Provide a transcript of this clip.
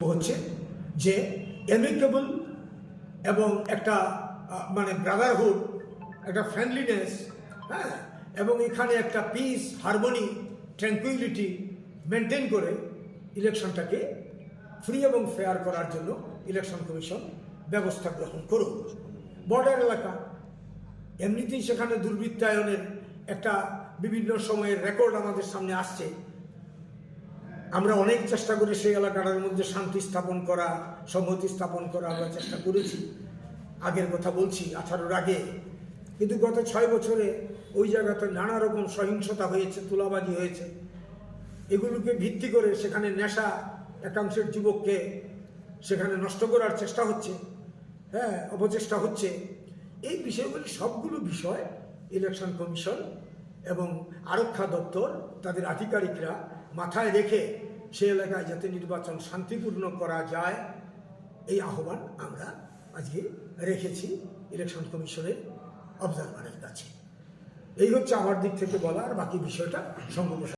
হচ্ছে যে এমিকেবল এবং একটা মানে ব্রাদারহুড একটা ফ্রেন্ডলিনেস হ্যাঁ? এবং এখানে একটা পিস হারমোনি ট্র্যাঙ্কুইলিটি মেনটেন করে ইলেকশনটাকে ফ্রি এবং ফেয়ার করার জন্য ইলেকশন কমিশন ব্যবস্থা গ্রহণ করুক বর্ডার এলাকা, এমনিতেই সেখানে দুর্বৃত্তায়নের একটা বিভিন্ন সময়ের রেকর্ড আমাদের সামনে আসছে। আমরা অনেক চেষ্টা করে সেই এলাকাটার মধ্যে শান্তি স্থাপন করা, সংহতি স্থাপন করা, আমরা চেষ্টা করেছি। আগের কথা বলছি, আঠারোর আগে। কিন্তু গত ছয় বছরে ওই জায়গাতে নানা রকম সহিংসতা হয়েছে, তুলাবাজি হয়েছে। এগুলোকে ভিত্তি করে সেখানে নেশা একাংশের যুবককে সেখানে নষ্ট করার চেষ্টা হচ্ছে হ্যাঁ অপচেষ্টা হচ্ছে। এই বিষয়গুলি সবগুলো বিষয় ইলেকশন কমিশন এবং আরক্ষা দপ্তর, তাদের আধিকারিকরা মাথায় রেখে সে এলাকায় যাতে নির্বাচন শান্তিপূর্ণ করা যায়, এই আহ্বান আমরা আজকে রেখেছি ইলেকশন কমিশনের অবজারভারের কাছে। এই হচ্ছে আমার দিক থেকে বলা আর বাকি বিষয়টা সংঘ